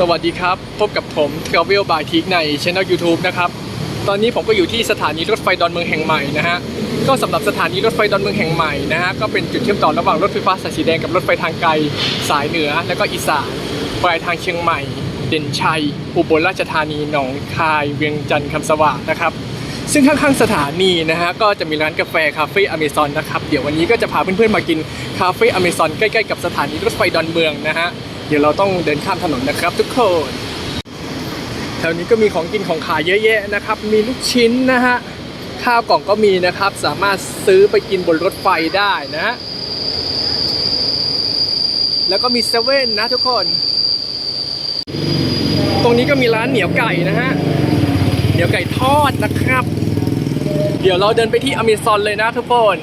สวัสดีครับ พบกับผม Travel by t i k ในช่อง YouTube นะครับ ตอนนี้ผมก็อยู่ที่สถานีรถไฟดอนเมืองแห่งใหม่นะฮะ ก็สำหรับสถานีรถไฟดอนเมืองแห่งใหม่นะฮะ ก็เป็นจุดเชื่อมต่อระหว่างรถไฟฟ้าสายสีแดงกับรถไฟทางไกลสายเหนือ และก็อีสานปลายทางเชียงใหม่ เด่นชัย อุบลราชธานี หนองคาย เวียงจันทร์คำสว่างนะครับ ซึ่งข้างๆสถานีนะฮะ ก็จะมีร้านกาแฟคาเฟ่อเมซอนนะครับ เดี๋ยววันนี้ก็จะพาเพื่อนๆมากินคาเฟ่อเมซอนใกล้ๆกับสถานีรถไฟดอนเมืองนะฮะ เดี๋ยวเราต้องเดินข้ามถนนนะครับ ทุกคนแถวนี้ก็มีของกินของขายเยอะแยะนะครับ มีลูกชิ้นนะฮะข้าวกล่องก็มีนะครับ สามารถซื้อไปกินบนรถไฟได้นะฮะแล้วก็มีเซเว่นนะทุกคน ตรงนี้ก็มีร้านเหนียวไก่นะฮะเหนียวไก่ทอดนะครับ เดี๋ยวเราเดินไปที่อเมซอนเลยนะทุกคน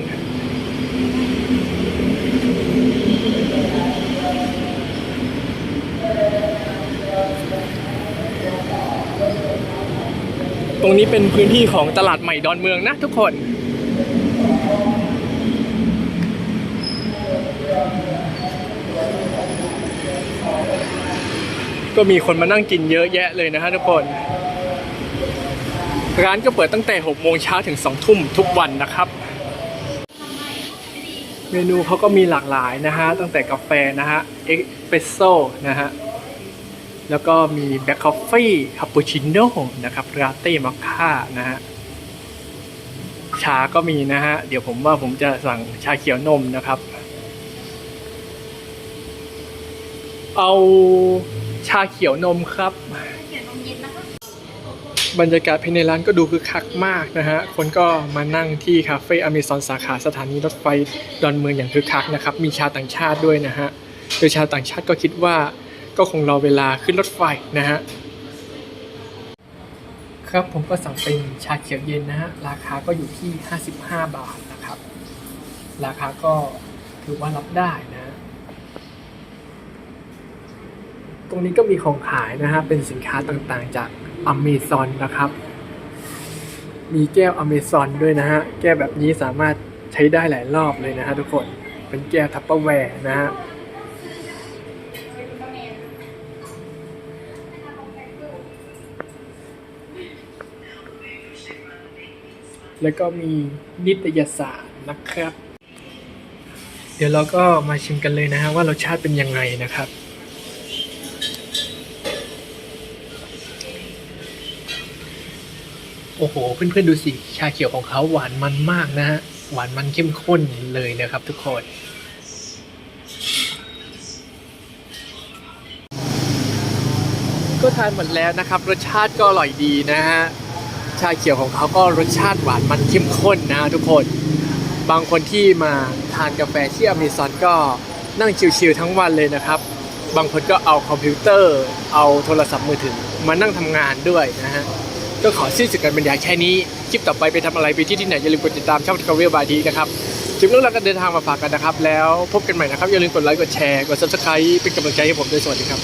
ตรงนี้เป็นพื้นที่ของตลาดใหม่ดอนเมืองนะทุกคนก็มีคนมานั่งกินเยอะแยะเลยนะฮะทุกคน ร้านก็เปิดตั้งแต่ 6 โมงเช้าถึง 2 ทุ่มทุกวันนะครับ เมนูเขาก็มีหลากหลายนะฮะ ตั้งแต่กาแฟนะฮะ เอสเปรสโซ่นะฮะ แล้วก็มีแบล็คคอฟฟี่คาปูชิโน่นะครับลาเต้มอคค่านะฮะชาก็มีนะฮะ เดี๋ยวผมว่าผมจะสั่งชาเขียวนมนะครับ เอาชาเขียวนมครับบรรยากาศภายในร้านก็ดูคึกคักมากนะฮะ คนก็มานั่งที่คาเฟ่อเมซอนสาขาสถานีรถไฟดอนเมืองอย่างคึกคักนะครับ มีชาต่างชาติด้วยนะฮะ โดยชาวต่างชาติก็คิดว่า ก็คงรอเวลาขึ้นรถไฟนะฮะครับผมก็สั่งเป็นชาเขียวเย็นนะฮะราคาก็อยู่ที่ 55 บาทนะครับ ราคาก็ถือว่ารับได้นะฮะตรงนี้ก็มีของขายนะฮะเป็นสินค้าต่างๆ จากอเมซอนนะครับ มีแก้วอเมซอนด้วยนะฮะแก้วแบบนี้สามารถใช้ได้หลายรอบเลยนะฮะทุกคนเป็นแก้วทัปเปอร์แวร์นะฮะ แล้วก็มีนิตยสารนะครับ เดี๋ยวเราก็มาชิมกันเลยนะฮะว่ารสชาติเป็นยังไงนะครับ โอ้โห เพื่อนๆดูสิ ชาเขียวของเขาหวานมันมากนะฮะ หวานมันเข้มข้นเลยนะครับทุกคนก็ทานหมดแล้วนะครับ รสชาติก็อร่อยดีนะฮะ ชาเขียวของเขาก็รสชาติหวานมันเข้มข้นนะทุกคน บางคนที่มาทานกาแฟที่อเมซอนก็นั่งชิลๆทั้งวันเลยนะครับ บางคนก็เอาคอมพิวเตอร์ เอาโทรศัพท์มือถือมานั่งทำงานด้วยนะฮะ ก็ขอสิ้นสุดการบรรยายแค่นี้ คลิปต่อไปไปทำอะไรไปที่ที่ไหนอย่าลืมกดติดตามช่อง Travel by ดีนะครับถึงเรื่องราวการเดินทางมาฝากกันนะครับ แล้วพบกันใหม่นะครับ อย่าลืมกดไลค์กดแชร์กด subscribe เป็นกำลังใจให้ผมด้วยสวัสดีครับ